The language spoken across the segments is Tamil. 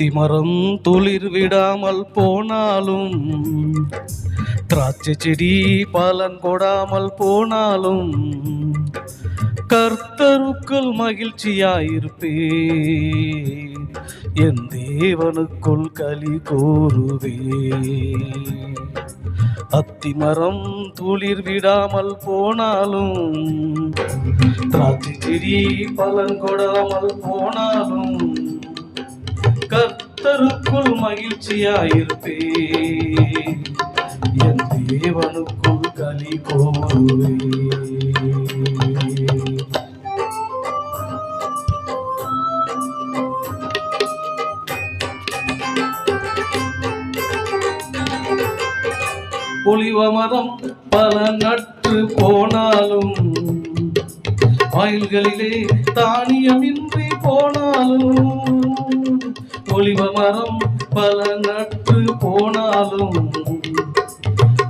அத்திமரம் துளிர் விடாமல் போனாலும் திராட்சை செடி பலன் கொடாமல் போனாலும் கர்த்தருக்குள் மகிழ்ச்சியாயிருப்பே என் தேவனுக்குள் களி கூறுவே அத்திமரம் துளிர் விடாமல் போனாலும் திராட்சை செடி பலன் கொடாமல் போனாலும் கத்தருக்குள் மகிழ்ச்சியாயிருப்பே என் தேவனுக்குள் கலி கோருவே ஒளிவ மரம் பல நட்டு போனாலும் வயல்களிலே தானியமின்றி போனாலும் ஒளிவ மரம் பல நட்டு போனாலும்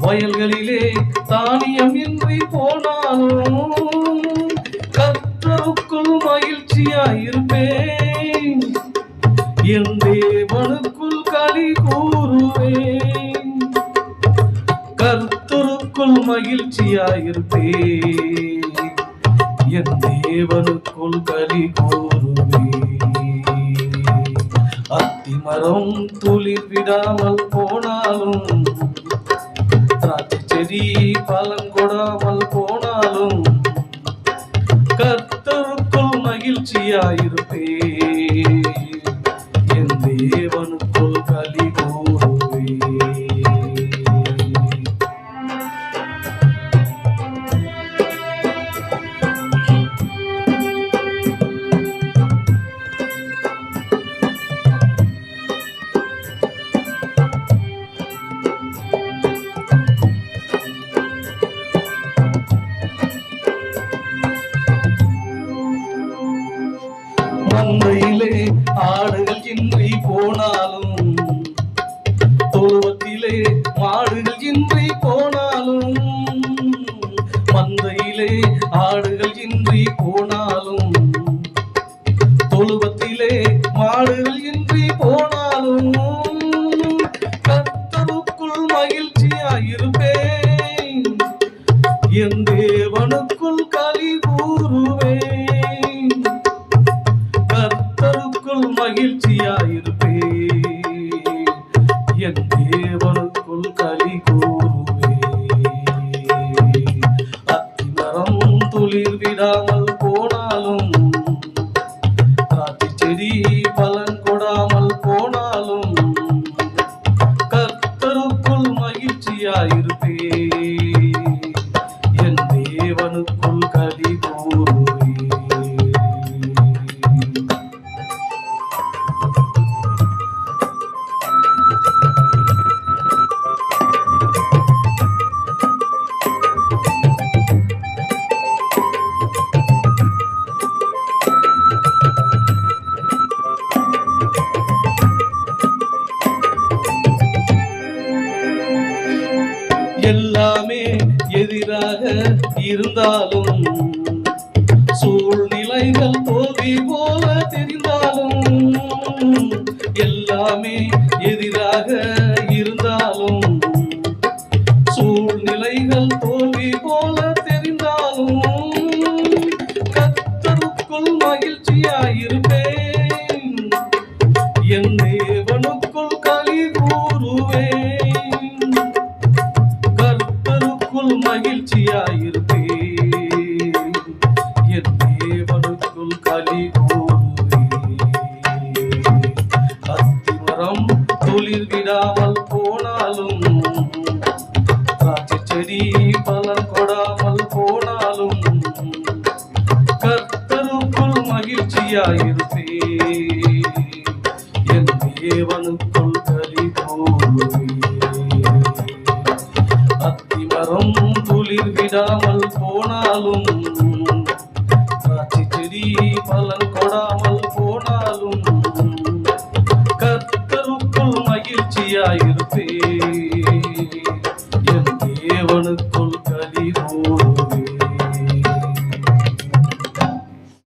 வயல்களிலே தானியம் இன்றி போனாலும் கத்தருக்குள் மகிழ்ச்சியாயிருப்பேன். என் தேவனுக்குள் களி கூறுவேன். கர்த்தருக்குள் மகிழ்ச்சியாயிருப்பேன். என் தேவனுக்குள் களி கூறு மரம் துளிர் விடாமல் போனாலும் திராட்சை செடி பலன் கொடாமல் போனாலும் கர்த்தருக்குள் மகிழ்ச்சியாயிருப்பேன் மாடுகள் இன்றி போனாலும் தோவத்திலே மாடுகள் இன்றி போனாலும் மந்தையிலே ஆடுகள் இன்றி போனாலும் தொழுவத்திலே மாடுகள் இன்றி போனாலும் கர்த்தருக்குள் மகிழ்ச்சியாயிருப்பேன். என் தேவனுக்கு மகிழ்ச்சியாயிருப்பே என் தேவனுக்குள் களி கூறுவே அத்திமரம் துளிர் விடாமல் போனாலும் திராட்சை செடி பலன் கொடாமல் போனாலும் கர்த்தருக்குள் மகிழ்ச்சியாயிருப்பே எல்லாமே எதிராக இருந்தாலும் சூழ்நிலைகள் தோல்வி போல தெரிந்தாலும் எல்லாமே எதிராக இருந்தாலும் மரம் துளிர் விடாமல் போனாலும் திராட்சை செடி பலன் கொடாமல் போனாலும் கர்த்தருக்குள் மகிழ்ச்சியாயிருப்பே என் தேவனுக்குள் கலி அத்தி மரம் துளிர் விடாமல் போனாலும் திராட்சை செடி பலன் கொடாமல் கர்த்தருக்குள்